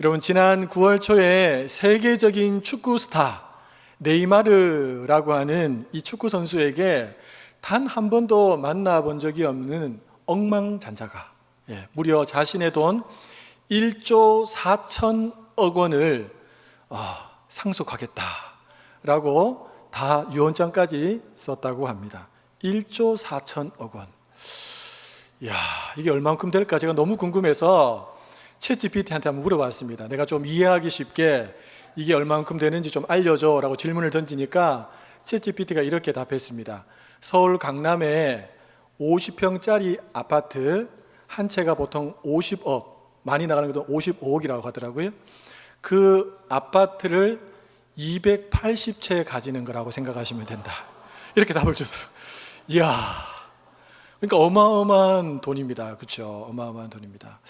여러분 지난 9월 초에 세계적인 축구 스타 네이마르라고 하는 이 축구 선수에게 단 한 번도 만나본 적이 없는 억망잔자가 예, 무려 자신의 돈 1조 4천억 원을 어, 상속하겠다라고 다 유언장까지 썼다고 합니다. 1조 4천억 원. 야, 이게 얼만큼 될까 제가 너무 궁금해서 챗 GPT한테 한번 물어봤습니다. 내가 좀 이해하기 쉽게 이게 얼만큼 되는지 좀 알려줘라고 질문을 던지니까 챗 GPT가 이렇게 답했습니다. 서울 강남에 50평짜리 아파트 한 채가 보통 50억, 많이 나가는 것도 55억이라고 하더라고요. 그 아파트를 280채 가지는 거라고 생각하시면 된다. 이렇게 답을 주더라고요. 이야, 그러니까 어마어마한 돈입니다. 그렇죠? 어마어마한 돈입니다.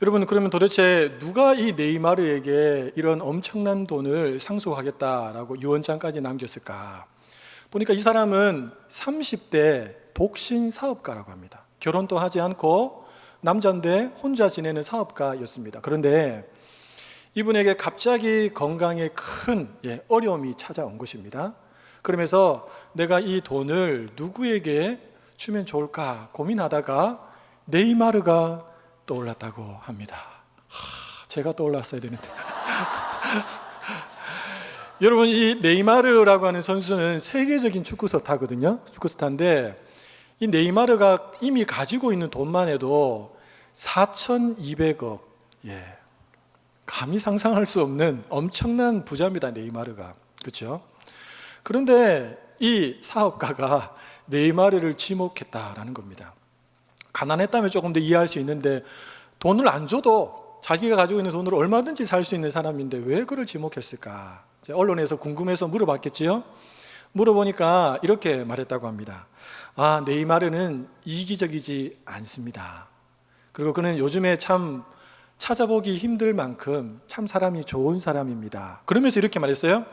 여러분 그러면 도대체 누가 이 네이마르에게 이런 엄청난 돈을 상속하겠다라고 유언장까지 남겼을까? 보니까 이 사람은 30대 독신 사업가라고 합니다. 결혼도 하지 않고 남자인데 혼자 지내는 사업가였습니다. 그런데 이분에게 갑자기 건강에 큰 예, 어려움이 찾아온 것입니다. 그러면서 내가 이 돈을 누구에게 주면 좋을까 고민하다가 네이마르가 떠올랐다고 합니다. 하, 제가 떠올랐어야 되는데. 여러분 이 네이마르라고 하는 선수는 세계적인 축구 스타거든요. 축구 스타인데 이 네이마르가 이미 가지고 있는 돈만 해도 4,200억. 예. 감히 상상할 수 없는 엄청난 부자입니다. 네이마르가. 그렇죠? 그런데 이 사업가가 네이마르를 지목했다라는 겁니다. 가난했다면 조금 더 이해할 수 있는데 돈을 안 줘도 자기가 가지고 있는 돈으로 얼마든지 살 수 있는 사람인데 왜 그를 지목했을까? 언론에서 궁금해서 물어봤겠지요. 물어보니까 이렇게 말했다고 합니다. 아, 네이마르는 이기적이지 않습니다. 그리고 그는 요즘에 참 찾아보기 힘들 만큼 참 사람이 좋은 사람입니다. 그러면서 이렇게 말했어요.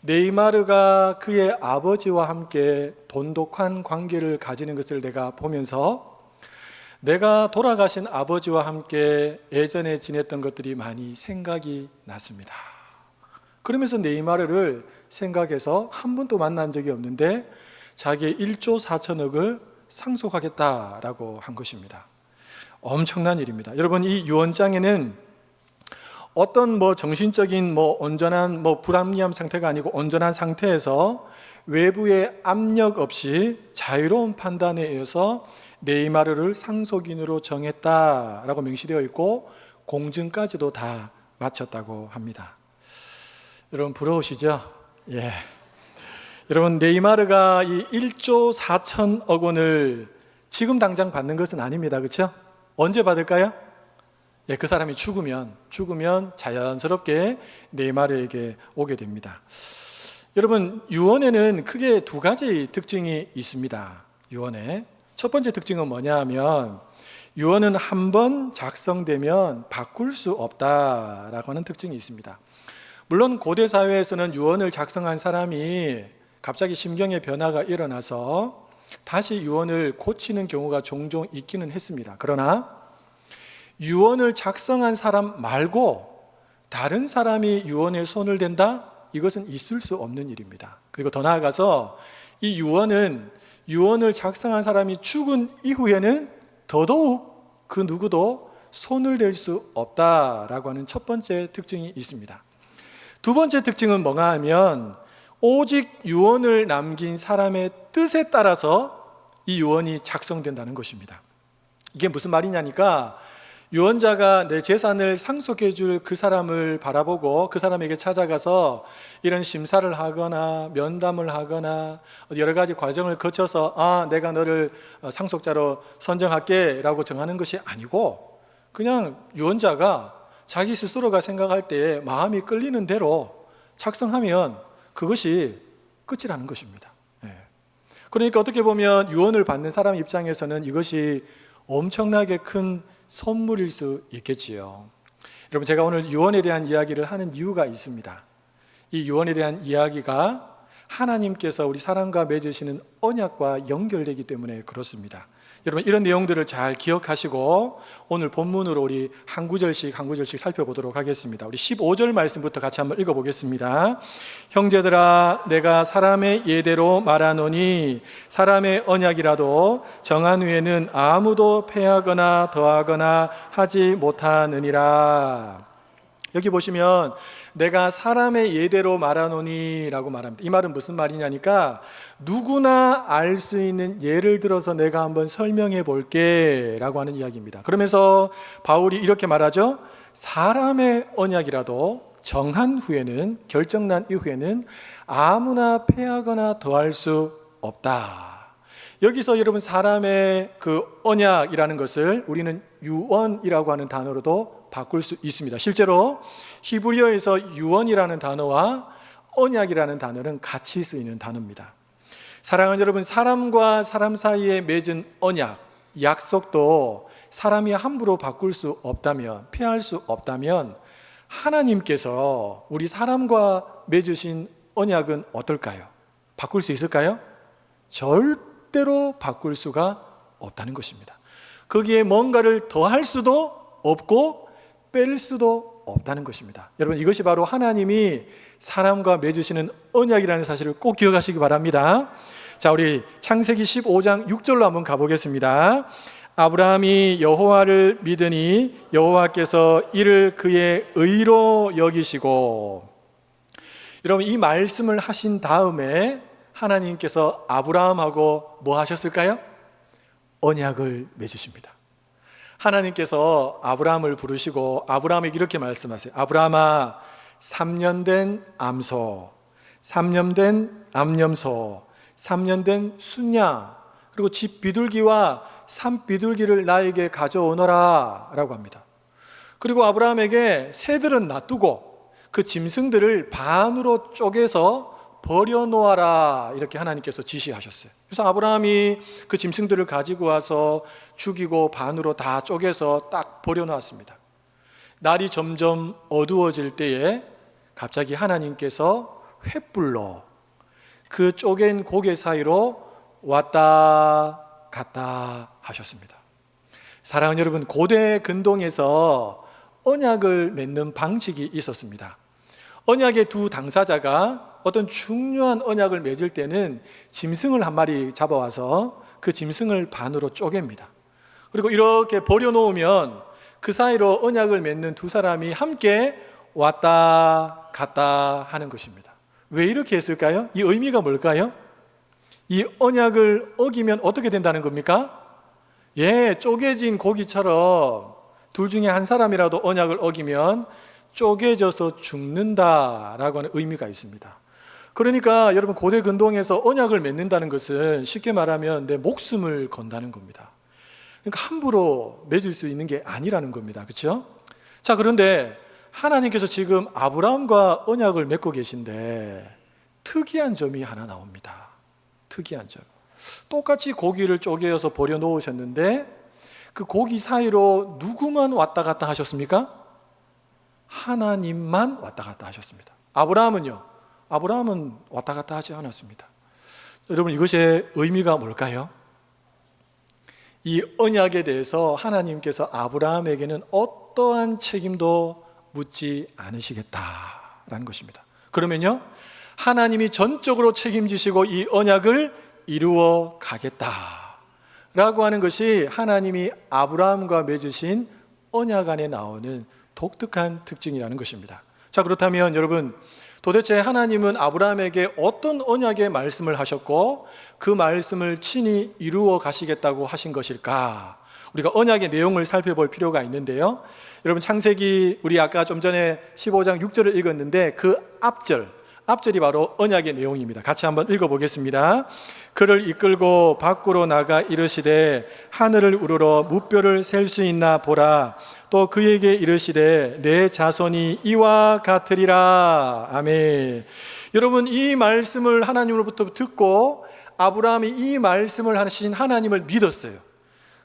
네이마르가 그의 아버지와 함께 돈독한 관계를 가지는 것을 내가 보면서 내가 돌아가신 아버지와 함께 예전에 지냈던 것들이 많이 생각이 났습니다. 그러면서 네이마르를 생각해서 한 번도 만난 적이 없는데 자기의 1조 4천억을 상속하겠다라고 한 것입니다. 엄청난 일입니다. 여러분 이 유언장에는 어떤 뭐 정신적인 뭐 온전한 뭐 불합리함 상태가 아니고 온전한 상태에서 외부의 압력 없이 자유로운 판단에 의해서 네이마르를 상속인으로 정했다라고 명시되어 있고 공증까지도 다 마쳤다고 합니다. 여러분 부러우시죠? 예. 여러분 네이마르가 이 1조 4천억 원을 지금 당장 받는 것은 아닙니다. 그렇죠? 언제 받을까요? 예, 그 사람이 죽으면 죽으면 자연스럽게 네이마르에게 오게 됩니다. 여러분 유언에는 크게 두 가지 특징이 있습니다. 유언에 첫 번째 특징은 뭐냐 하면 유언은 한 번 작성되면 바꿀 수 없다라고 하는 특징이 있습니다. 물론 고대 사회에서는 유언을 작성한 사람이 갑자기 심경의 변화가 일어나서 다시 유언을 고치는 경우가 종종 있기는 했습니다. 그러나 유언을 작성한 사람 말고 다른 사람이 유언에 손을 댄다? 이것은 있을 수 없는 일입니다. 그리고 더 나아가서 이 유언은 유언을 작성한 사람이 죽은 이후에는 더더욱 그 누구도 손을 댈 수 없다라고 하는 첫 번째 특징이 있습니다. 두 번째 특징은 뭐가 하면 오직 유언을 남긴 사람의 뜻에 따라서 이 유언이 작성된다는 것입니다. 이게 무슨 말이냐니까 유언자가 내 재산을 상속해 줄 그 사람을 바라보고 그 사람에게 찾아가서 이런 심사를 하거나 면담을 하거나 여러 가지 과정을 거쳐서 아, 내가 너를 상속자로 선정할게 라고 정하는 것이 아니고 그냥 유언자가 자기 스스로가 생각할 때 마음이 끌리는 대로 작성하면 그것이 끝이라는 것입니다. 예. 그러니까 어떻게 보면 유언을 받는 사람 입장에서는 이것이 엄청나게 큰 선물일 수 있겠지요. 여러분 제가 오늘 유언에 대한 이야기를 하는 이유가 있습니다. 이 유언에 대한 이야기가 하나님께서 우리 사람과 맺으시는 언약과 연결되기 때문에 그렇습니다. 여러분 이런 내용들을 잘 기억하시고 오늘 본문으로 우리 한 구절씩 한 구절씩 살펴보도록 하겠습니다. 우리 15절 말씀부터 같이 한번 읽어 보겠습니다. 형제들아 내가 사람의 예대로 말하노니 사람의 언약이라도 정한 후에는 아무도 패하거나 더하거나 하지 못하느니라. 여기 보시면 내가 사람의 예대로 말하노니라고 말합니다. 이 말은 무슨 말이냐니까 누구나 알 수 있는 예를 들어서 내가 한번 설명해 볼게라고 하는 이야기입니다. 그러면서 바울이 이렇게 말하죠. 사람의 언약이라도 정한 후에는 결정난 이후에는 아무나 패하거나 더할 수 없다. 여기서 여러분 사람의 그 언약이라는 것을 우리는 유언이라고 하는 단어로도 바꿀 수 있습니다. 실제로 히브리어에서 유언이라는 단어와 언약이라는 단어는 같이 쓰이는 단어입니다. 사랑하는 여러분, 사람과 사람 사이에 맺은 언약, 약속도 사람이 함부로 바꿀 수 없다면, 피할 수 없다면 하나님께서 우리 사람과 맺으신 언약은 어떨까요? 바꿀 수 있을까요? 절대로 바꿀 수가 없다는 것입니다. 거기에 뭔가를 더할 수도 없고 뺄 수도 없다는 것입니다. 여러분 이것이 바로 하나님이 사람과 맺으시는 언약이라는 사실을 꼭 기억하시기 바랍니다. 자, 우리 창세기 15장 6절로 한번 가보겠습니다. 아브라함이 여호와를 믿으니 여호와께서 이를 그의 의로 여기시고 여러분 이 말씀을 하신 다음에 하나님께서 아브라함하고 뭐 하셨을까요? 언약을 맺으십니다. 하나님께서 아브라함을 부르시고 아브라함에게 이렇게 말씀하세요. 아브라함아, 3년 된 암소, 3년 된 암염소, 3년 된 순양, 그리고 집 비둘기와 산 비둘기를 나에게 가져오너라 라고 합니다. 그리고 아브라함에게 새들은 놔두고 그 짐승들을 반으로 쪼개서 버려놓아라 이렇게 하나님께서 지시하셨어요. 그래서 아브라함이 그 짐승들을 가지고 와서 죽이고 반으로 다 쪼개서 딱 버려놓았습니다. 날이 점점 어두워질 때에 갑자기 하나님께서 횃불로 그 쪼갠 고개 사이로 왔다 갔다 하셨습니다. 사랑하는 여러분, 고대 근동에서 언약을 맺는 방식이 있었습니다. 언약의 두 당사자가 어떤 중요한 언약을 맺을 때는 짐승을 한 마리 잡아와서 그 짐승을 반으로 쪼갭니다. 그리고 이렇게 버려놓으면 그 사이로 언약을 맺는 두 사람이 함께 왔다 갔다 하는 것입니다. 왜 이렇게 했을까요? 이 의미가 뭘까요? 이 언약을 어기면 어떻게 된다는 겁니까? 예, 쪼개진 고기처럼 둘 중에 한 사람이라도 언약을 어기면 쪼개져서 죽는다라고 하는 의미가 있습니다. 그러니까 여러분 고대 근동에서 언약을 맺는다는 것은 쉽게 말하면 내 목숨을 건다는 겁니다. 그러니까 함부로 맺을 수 있는 게 아니라는 겁니다. 그렇죠? 자, 그런데 하나님께서 지금 아브라함과 언약을 맺고 계신데 특이한 점이 하나 나옵니다. 특이한 점. 똑같이 고기를 쪼개어서 버려 놓으셨는데 그 고기 사이로 누구만 왔다 갔다 하셨습니까? 하나님만 왔다 갔다 하셨습니다. 아브라함은요? 아브라함은 왔다 갔다 하지 않았습니다. 여러분 이것의 의미가 뭘까요? 이 언약에 대해서 하나님께서 아브라함에게는 어떠한 책임도 묻지 않으시겠다라는 것입니다. 그러면요, 하나님이 전적으로 책임지시고 이 언약을 이루어 가겠다라고 하는 것이 하나님이 아브라함과 맺으신 언약 안에 나오는 독특한 특징이라는 것입니다. 자, 그렇다면 여러분, 도대체 하나님은 아브라함에게 어떤 언약의 말씀을 하셨고 그 말씀을 친히 이루어 가시겠다고 하신 것일까? 우리가 언약의 내용을 살펴볼 필요가 있는데요. 여러분 창세기 우리 아까 좀 전에 15장 6절을 읽었는데 그 앞절 앞절이 바로 언약의 내용입니다. 같이 한번 읽어 보겠습니다. 그를 이끌고 밖으로 나가 이르시되 하늘을 우러러 무뼈를 셀 수 있나 보라. 또 그에게 이르시되 내 자손이 이와 같으리라. 아멘. 여러분 이 말씀을 하나님으로부터 듣고 아브라함이 이 말씀을 하신 하나님을 믿었어요.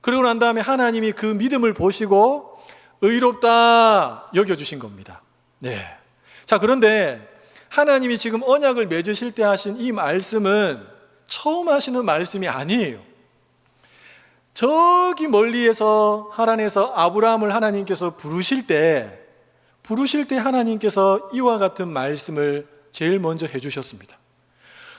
그리고 난 다음에 하나님이 그 믿음을 보시고 의롭다 여겨 주신 겁니다. 네. 자, 그런데 하나님이 지금 언약을 맺으실 때 하신 이 말씀은 처음 하시는 말씀이 아니에요. 저기 멀리에서 하란에서 아브라함을 하나님께서 부르실 때 부르실 때 하나님께서 이와 같은 말씀을 제일 먼저 해 주셨습니다.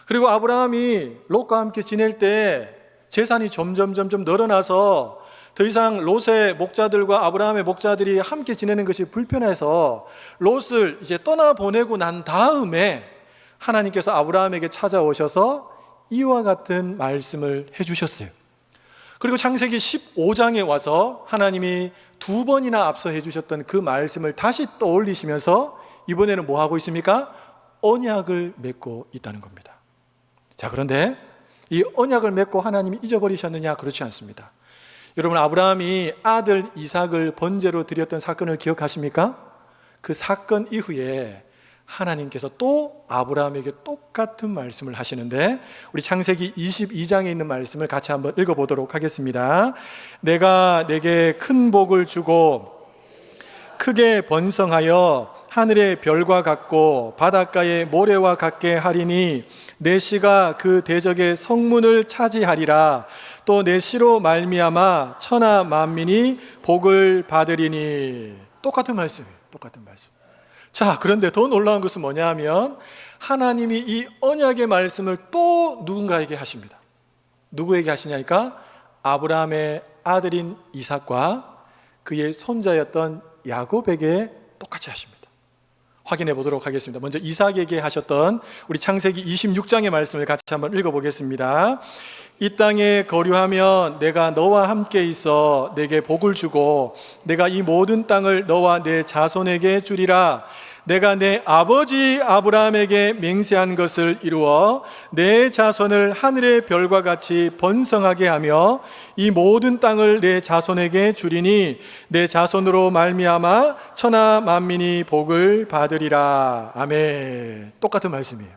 그리고 아브라함이 롯과 함께 지낼 때 재산이 점점 점점 늘어나서 더 이상 롯의 목자들과 아브라함의 목자들이 함께 지내는 것이 불편해서 롯을 이제 떠나 보내고 난 다음에 하나님께서 아브라함에게 찾아오셔서 이와 같은 말씀을 해주셨어요. 그리고 창세기 15장에 와서 하나님이 두 번이나 앞서 해주셨던 그 말씀을 다시 떠올리시면서 이번에는 뭐 하고 있습니까? 언약을 맺고 있다는 겁니다. 자, 그런데 이 언약을 맺고 하나님이 잊어버리셨느냐? 그렇지 않습니다. 여러분, 아브라함이 아들 이삭을 번제로 드렸던 사건을 기억하십니까? 그 사건 이후에 하나님께서 또 아브라함에게 똑같은 말씀을 하시는데 우리 창세기 22장에 있는 말씀을 같이 한번 읽어 보도록 하겠습니다. 내가 내게 큰 복을 주고 크게 번성하여 하늘의 별과 같고 바닷가의 모래와 같게 하리니 내 씨가 그 대적의 성문을 차지하리라 또내 씨로 말미암아 천하 만민이 복을 받으리니 똑같은 말씀이에요. 똑같은 말씀. 자, 그런데 더 놀라운 것은 뭐냐 하면 하나님이 이 언약의 말씀을 또 누군가에게 하십니다. 누구에게 하시냐니까 아브라함의 아들인 이삭과 그의 손자였던 야곱에게 똑같이 하십니다. 확인해 보도록 하겠습니다. 먼저 이삭에게 하셨던 우리 창세기 26장의 말씀을 같이 한번 읽어 보겠습니다. 이 땅에 거류하면 내가 너와 함께 있어 내게 복을 주고 내가 이 모든 땅을 너와 내 자손에게 주리라. 내가 내 아버지 아브라함에게 맹세한 것을 이루어 내 자손을 하늘의 별과 같이 번성하게 하며 이 모든 땅을 내 자손에게 주리니 내 자손으로 말미암아 천하 만민이 복을 받으리라. 아멘. 똑같은 말씀이에요.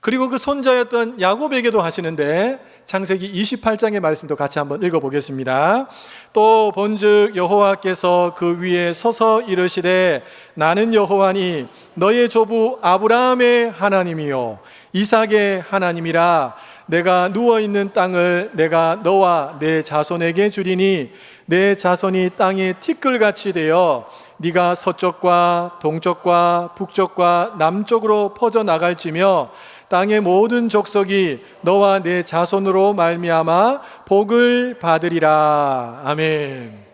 그리고 그 손자였던 야곱에게도 하시는데 창세기 28장의 말씀도 같이 한번 읽어보겠습니다. 또 본즉 여호와께서 그 위에 서서 이르시되 나는 여호와니 너의 조부 아브라함의 하나님이요 이삭의 하나님이라 내가 누워 있는 땅을 내가 너와 내 자손에게 주리니 내 자손이 땅에 티끌같이 되어 네가 서쪽과 동쪽과 북쪽과 남쪽으로 퍼져 나갈지며 땅의 모든 족속이 너와 내 자손으로 말미암아 복을 받으리라. 아멘.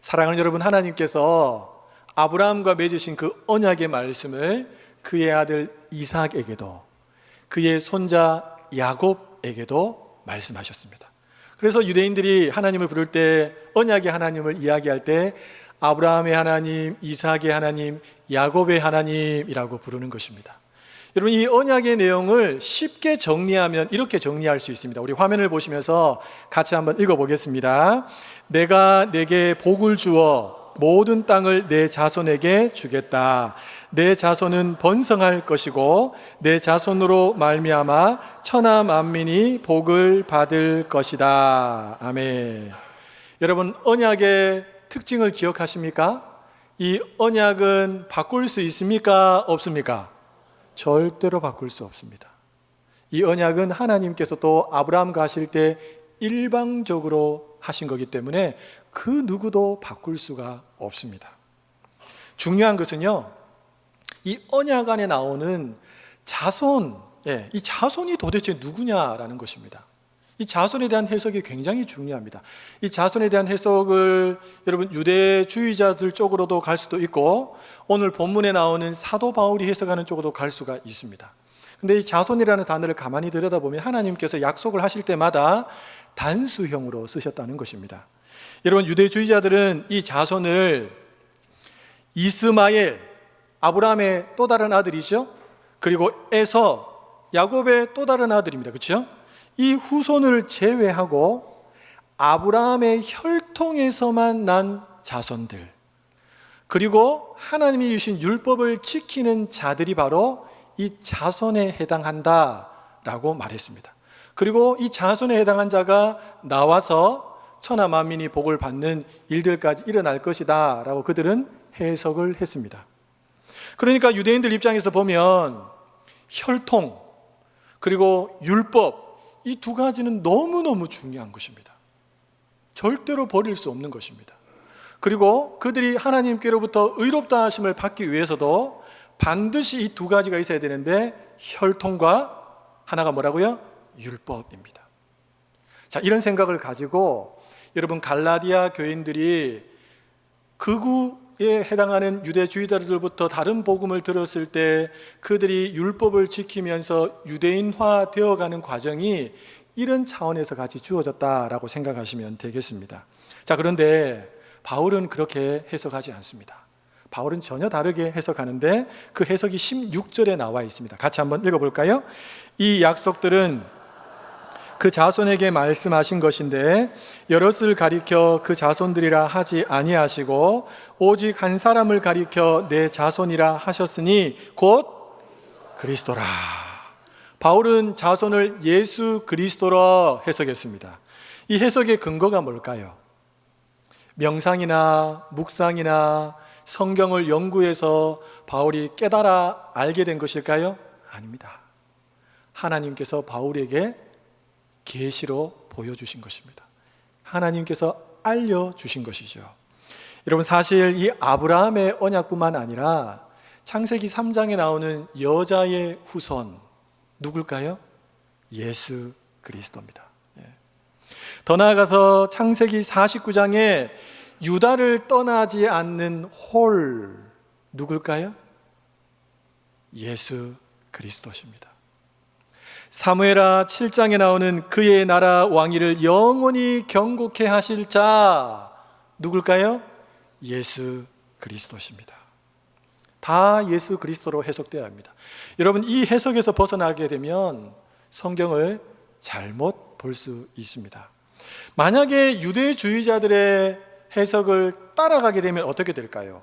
사랑하는 여러분, 하나님께서 아브라함과 맺으신 그 언약의 말씀을 그의 아들 이삭에게도 그의 손자 야곱에게도 말씀하셨습니다. 그래서 유대인들이 하나님을 부를 때 언약의 하나님을 이야기할 때 아브라함의 하나님, 이삭의 하나님, 야곱의 하나님이라고 부르는 것입니다. 여러분 이 언약의 내용을 쉽게 정리하면 이렇게 정리할 수 있습니다. 우리 화면을 보시면서 같이 한번 읽어 보겠습니다. 내가 내게 복을 주어 모든 땅을 내 자손에게 주겠다. 내 자손은 번성할 것이고 내 자손으로 말미암아 천하 만민이 복을 받을 것이다. 아멘. 여러분 언약의 특징을 기억하십니까? 이 언약은 바꿀 수 있습니까? 없습니까? 절대로 바꿀 수 없습니다. 이 언약은 하나님께서 또 아브라함과 하실 때 일방적으로 하신 거기 때문에 그 누구도 바꿀 수가 없습니다. 중요한 것은요, 이 언약 안에 나오는 자손, 예, 이 자손이 도대체 누구냐라는 것입니다. 이 자손에 대한 해석이 굉장히 중요합니다. 이 자손에 대한 해석을 여러분 유대주의자들 쪽으로도 갈 수도 있고 오늘 본문에 나오는 사도 바울이 해석하는 쪽으로도 갈 수가 있습니다. 근데 이 자손이라는 단어를 가만히 들여다보면 하나님께서 약속을 하실 때마다 단수형으로 쓰셨다는 것입니다. 여러분 유대주의자들은 이 자손을 이스마엘 아브라함의 또 다른 아들이죠. 그리고 에서 야곱의 또 다른 아들입니다. 그렇죠? 이 후손을 제외하고 아브라함의 혈통에서만 난 자손들 그리고 하나님이 주신 율법을 지키는 자들이 바로 이 자손에 해당한다라고 말했습니다. 그리고 이 자손에 해당한 자가 나와서 천하 만민이 복을 받는 일들까지 일어날 것이다라고 그들은 해석을 했습니다. 그러니까 유대인들 입장에서 보면 혈통 그리고 율법 이 두 가지는 너무너무 중요한 것입니다. 절대로 버릴 수 없는 것입니다. 그리고 그들이 하나님께로부터 의롭다 하심을 받기 위해서도 반드시 이 두 가지가 있어야 되는데 혈통과 하나가 뭐라고요? 율법입니다. 자, 이런 생각을 가지고 여러분 갈라디아 교인들이 극우에 해당하는 유대주의자들부터 다른 복음을 들었을 때 그들이 율법을 지키면서 유대인화 되어가는 과정이 이런 차원에서 같이 주어졌다라고 생각하시면 되겠습니다. 자, 그런데 바울은 그렇게 해석하지 않습니다. 바울은 전혀 다르게 해석하는데 그 해석이 16절에 나와 있습니다. 같이 한번 읽어볼까요? 이 약속들은 그 자손에게 말씀하신 것인데 여럿을 가리켜 그 자손들이라 하지 아니하시고 오직 한 사람을 가리켜 내 자손이라 하셨으니 곧 그리스도라. 바울은 자손을 예수 그리스도로 해석했습니다. 이 해석의 근거가 뭘까요? 명상이나 묵상이나 성경을 연구해서 바울이 깨달아 알게 된 것일까요? 아닙니다. 하나님께서 바울에게 계시로 보여주신 것입니다. 하나님께서 알려주신 것이죠. 여러분 사실 이 아브라함의 언약뿐만 아니라 창세기 3장에 나오는 여자의 후손 누굴까요? 예수 그리스도입니다. 예. 더 나아가서 창세기 49장에 유다를 떠나지 않는 홀 누굴까요? 예수 그리스도십니다. 사무엘하 7장에 나오는 그의 나라 왕위를 영원히 경고케 하실 자 누굴까요? 예수 그리스도십니다. 다 예수 그리스도로 해석되어야 합니다. 여러분 이 해석에서 벗어나게 되면 성경을 잘못 볼 수 있습니다. 만약에 유대주의자들의 해석을 따라가게 되면 어떻게 될까요?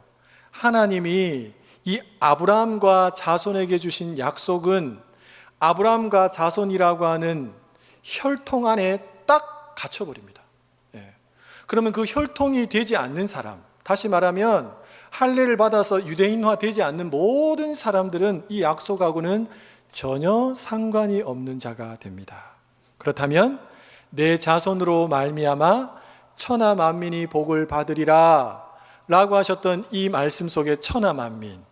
하나님이 이 아브라함과 자손에게 주신 약속은 아브라함과 자손이라고 하는 혈통 안에 딱 갇혀버립니다. 예. 그러면 그 혈통이 되지 않는 사람, 다시 말하면 할례를 받아서 유대인화 되지 않는 모든 사람들은 이 약속하고는 전혀 상관이 없는 자가 됩니다. 그렇다면 내 자손으로 말미암아 천하 만민이 복을 받으리라 라고 하셨던 이 말씀 속에 천하 만민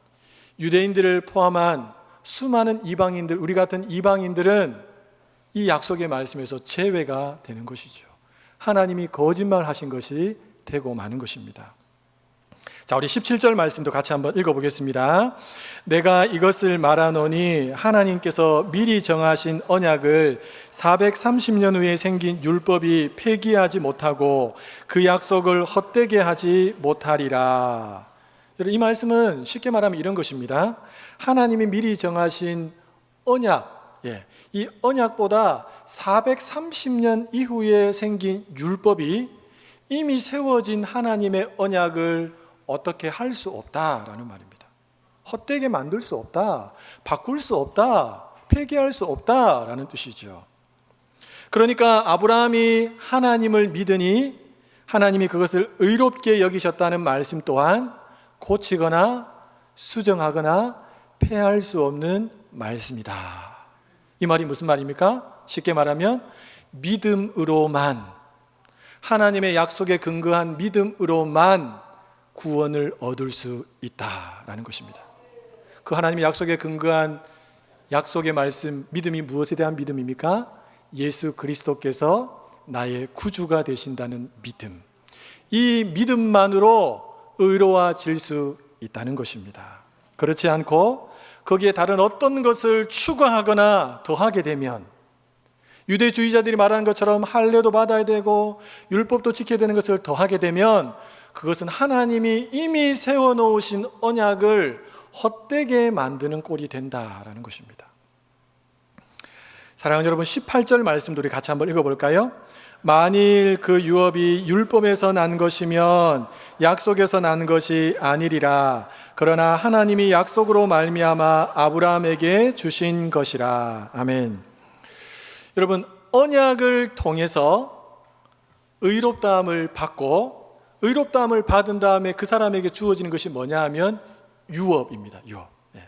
유대인들을 포함한 수많은 이방인들 우리 같은 이방인들은 이 약속의 말씀에서 제외가 되는 것이죠. 하나님이 거짓말 하신 것이 되고 마는 것입니다. 자, 우리 17절 말씀도 같이 한번 읽어보겠습니다. 내가 이것을 말하노니 하나님께서 미리 정하신 언약을 430년 후에 생긴 율법이 폐기하지 못하고 그 약속을 헛되게 하지 못하리라. 이 말씀은 쉽게 말하면 이런 것입니다. 하나님이 미리 정하신 언약, 예, 이 언약보다 430년 이후에 생긴 율법이 이미 세워진 하나님의 언약을 어떻게 할 수 없다라는 말입니다. 헛되게 만들 수 없다, 바꿀 수 없다, 폐기할 수 없다라는 뜻이죠. 그러니까 아브라함이 하나님을 믿으니 하나님이 그것을 의롭게 여기셨다는 말씀 또한 고치거나 수정하거나 폐할 수 없는 말씀이다. 이 말이 무슨 말입니까? 쉽게 말하면 믿음으로만 하나님의 약속에 근거한 믿음으로만 구원을 얻을 수 있다라는 것입니다. 그 하나님의 약속에 근거한 약속의 말씀, 믿음이 무엇에 대한 믿음입니까? 예수 그리스도께서 나의 구주가 되신다는 믿음. 이 믿음만으로 의로워질 수 있다는 것입니다. 그렇지 않고 거기에 다른 어떤 것을 추가하거나 더하게 되면 유대주의자들이 말하는 것처럼 할례도 받아야 되고 율법도 지켜야 되는 것을 더하게 되면 그것은 하나님이 이미 세워 놓으신 언약을 헛되게 만드는 꼴이 된다라는 것입니다. 사랑하는 여러분 18절 말씀도 우리 같이 한번 읽어 볼까요? 만일 그 유업이 율법에서 난 것이면 약속에서 난 것이 아니리라 그러나 하나님이 약속으로 말미암아 아브라함에게 주신 것이라 아멘. 여러분 언약을 통해서 의롭다함을 받고 의롭다함을 받은 다음에 그 사람에게 주어지는 것이 뭐냐 하면 유업입니다. 유업. 네.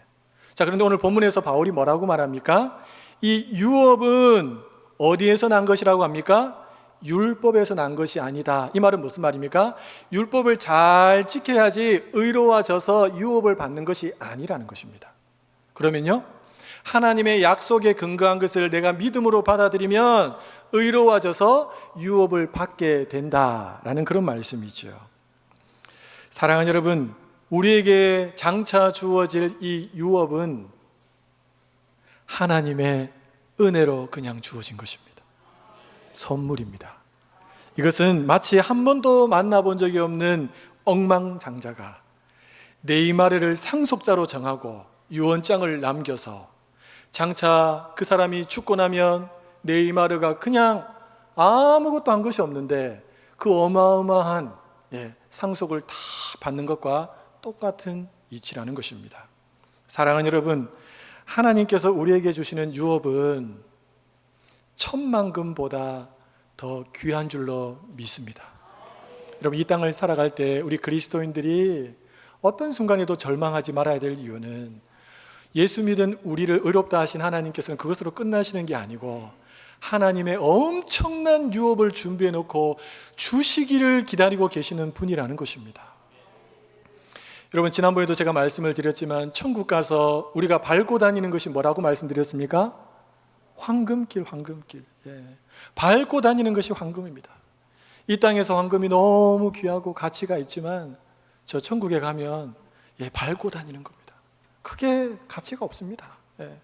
자, 그런데 오늘 본문에서 바울이 뭐라고 말합니까? 이 유업은 어디에서 난 것이라고 합니까? 율법에서 난 것이 아니다. 이 말은 무슨 말입니까? 율법을 잘 지켜야지 의로워져서 유업을 받는 것이 아니라는 것입니다. 그러면요, 하나님의 약속에 근거한 것을 내가 믿음으로 받아들이면 의로워져서 유업을 받게 된다라는 그런 말씀이죠. 사랑하는 여러분, 우리에게 장차 주어질 이 유업은 하나님의 은혜로 그냥 주어진 것입니다. 선물입니다. 이것은 마치 한 번도 만나본 적이 없는 억망장자가 네이마르를 상속자로 정하고 유언장을 남겨서 장차 그 사람이 죽고 나면 네이마르가 그냥 아무것도 한 것이 없는데 그 어마어마한 예, 상속을 다 받는 것과 똑같은 이치라는 것입니다. 사랑하는 여러분, 하나님께서 우리에게 주시는 유업은 천만금보다 더 귀한 줄로 믿습니다. 여러분, 이 땅을 살아갈 때 우리 그리스도인들이 어떤 순간에도 절망하지 말아야 될 이유는 예수 믿은 우리를 의롭다 하신 하나님께서는 그것으로 끝나시는 게 아니고 하나님의 엄청난 유업을 준비해 놓고 주시기를 기다리고 계시는 분이라는 것입니다. 여러분 지난번에도 제가 말씀을 드렸지만 천국 가서 우리가 밟고 다니는 것이 뭐라고 말씀드렸습니까? 황금길, 황금길. 예. 밟고 다니는 것이 황금입니다. 이 땅에서 황금이 너무 귀하고 가치가 있지만 저 천국에 가면 예, 밟고 다니는 겁니다. 크게 가치가 없습니다. 예.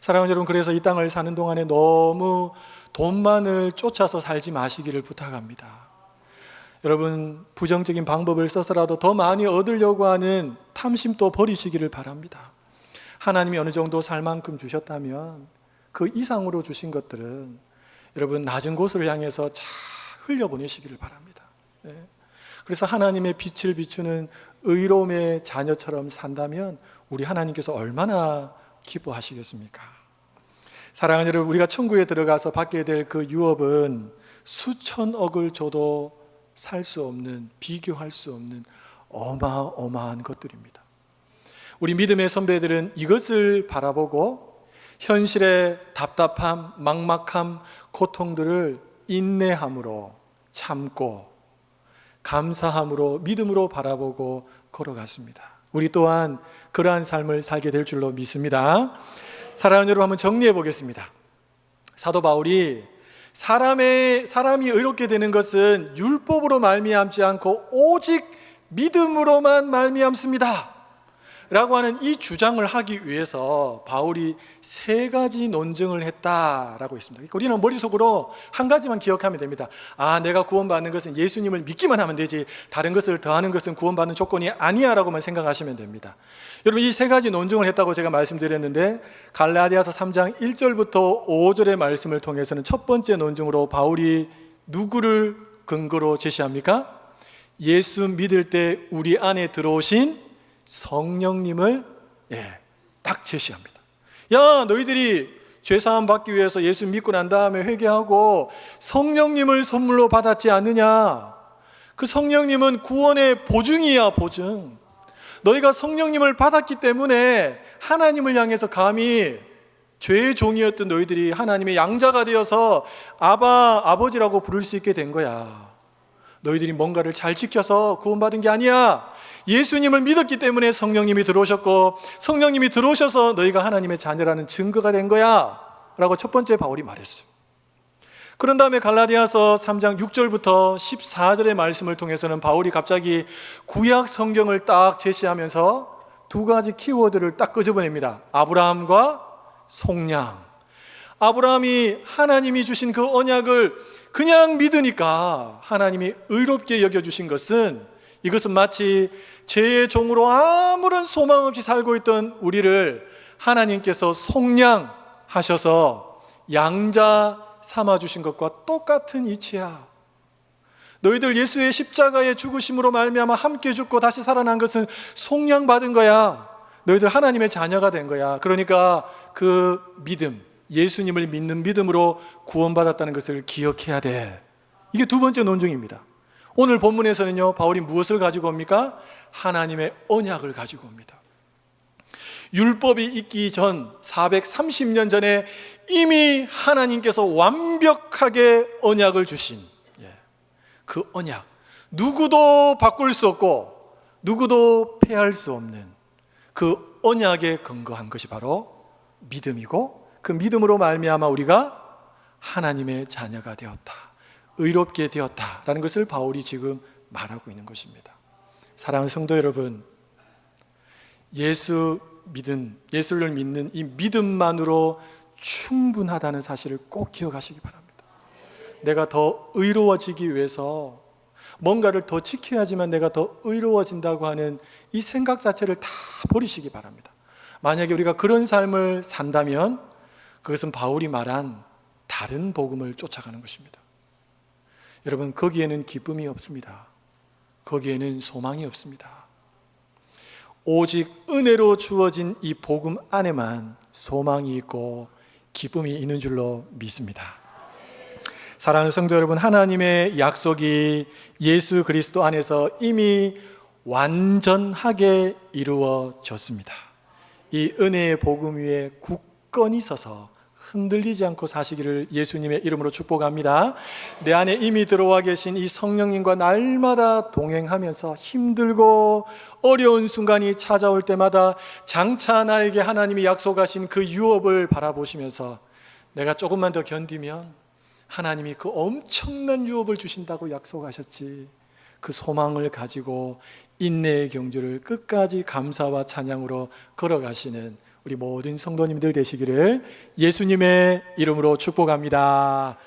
사랑하는 여러분, 그래서 이 땅을 사는 동안에 너무 돈만을 쫓아서 살지 마시기를 부탁합니다. 여러분, 부정적인 방법을 써서라도 더 많이 얻으려고 하는 탐심도 버리시기를 바랍니다. 하나님이 어느 정도 살 만큼 주셨다면 그 이상으로 주신 것들은 여러분 낮은 곳을 향해서 잘 흘려보내시기를 바랍니다. 예. 그래서 하나님의 빛을 비추는 의로움의 자녀처럼 산다면 우리 하나님께서 얼마나 기뻐하시겠습니까? 사랑하는 여러분, 우리가 천국에 들어가서 받게 될 그 유업은 수천억을 줘도 살 수 없는, 비교할 수 없는 어마어마한 것들입니다. 우리 믿음의 선배들은 이것을 바라보고 현실의 답답함, 막막함, 고통들을 인내함으로 참고 감사함으로 믿음으로 바라보고 걸어갔습니다. 우리 또한 그러한 삶을 살게 될 줄로 믿습니다. 사랑하는 여러분 한번 정리해 보겠습니다. 사도 바울이 사람의 사람이 의롭게 되는 것은 율법으로 말미암지 않고 오직 믿음으로만 말미암습니다. 라고 하는 이 주장을 하기 위해서 바울이 세 가지 논증을 했다라고 있습니다. 그러니까 우리는 머릿속으로 한 가지만 기억하면 됩니다. 아, 내가 구원받는 것은 예수님을 믿기만 하면 되지. 다른 것을 더하는 것은 구원받는 조건이 아니야 라고만 생각하시면 됩니다. 여러분, 이 세 가지 논증을 했다고 제가 말씀드렸는데, 갈라디아서 3장 1절부터 5절의 말씀을 통해서는 첫 번째 논증으로 바울이 누구를 근거로 제시합니까? 예수 믿을 때 우리 안에 들어오신 성령님을 예, 딱 제시합니다. 야, 너희들이 죄사함 받기 위해서 예수 믿고 난 다음에 회개하고 성령님을 선물로 받았지 않느냐? 그 성령님은 구원의 보증이야, 보증. 너희가 성령님을 받았기 때문에 하나님을 향해서 감히 죄의 종이었던 너희들이 하나님의 양자가 되어서 아바, 아버지라고 부를 수 있게 된 거야. 너희들이 뭔가를 잘 지켜서 구원받은 게 아니야. 예수님을 믿었기 때문에 성령님이 들어오셨고 성령님이 들어오셔서 너희가 하나님의 자녀라는 증거가 된 거야. 라고 첫 번째 바울이 말했어요. 그런 다음에 갈라디아서 3장 6절부터 14절의 말씀을 통해서는 바울이 갑자기 구약 성경을 딱 제시하면서 두 가지 키워드를 딱 끄집어냅니다. 아브라함과 속량. 아브라함이 하나님이 주신 그 언약을 그냥 믿으니까 하나님이 의롭게 여겨주신 것은 이것은 마치 죄의 종으로 아무런 소망 없이 살고 있던 우리를 하나님께서 속량하셔서 양자 삼아 주신 것과 똑같은 이치야. 너희들 예수의 십자가의 죽으심으로 말미암아 함께 죽고 다시 살아난 것은 속량 받은 거야. 너희들 하나님의 자녀가 된 거야. 그러니까 그 믿음, 예수님을 믿는 믿음으로 구원받았다는 것을 기억해야 돼. 이게 두 번째 논증입니다. 오늘 본문에서는요, 바울이 무엇을 가지고 옵니까? 하나님의 언약을 가지고 옵니다. 율법이 있기 전 430년 전에 이미 하나님께서 완벽하게 언약을 주신 예, 그 언약 누구도 바꿀 수 없고 누구도 폐할 수 없는 그 언약에 근거한 것이 바로 믿음이고 그 믿음으로 말미암아 우리가 하나님의 자녀가 되었다. 의롭게 되었다라는 것을 바울이 지금 말하고 있는 것입니다. 사랑하는 성도 여러분, 예수 믿은 예수를 믿는 이 믿음만으로 충분하다는 사실을 꼭 기억하시기 바랍니다. 내가 더 의로워지기 위해서 뭔가를 더 지켜야지만 내가 더 의로워진다고 하는 이 생각 자체를 다 버리시기 바랍니다. 만약에 우리가 그런 삶을 산다면 그것은 바울이 말한 다른 복음을 쫓아가는 것입니다. 여러분, 거기에는 기쁨이 없습니다. 거기에는 소망이 없습니다. 오직 은혜로 주어진 이 복음 안에만 소망이 있고 기쁨이 있는 줄로 믿습니다. 사랑하는 성도 여러분, 하나님의 약속이 예수 그리스도 안에서 이미 완전하게 이루어졌습니다. 이 은혜의 복음 위에 굳건히 서서 흔들리지 않고 사시기를 예수님의 이름으로 축복합니다. 내 안에 이미 들어와 계신 이 성령님과 날마다 동행하면서 힘들고 어려운 순간이 찾아올 때마다 장차 나에게 하나님이 약속하신 그 유업을 바라보시면서 내가 조금만 더 견디면 하나님이 그 엄청난 유업을 주신다고 약속하셨지. 그 소망을 가지고 인내의 경주를 끝까지 감사와 찬양으로 걸어가시는 우리 모든 성도님들 되시기를 예수님의 이름으로 축복합니다.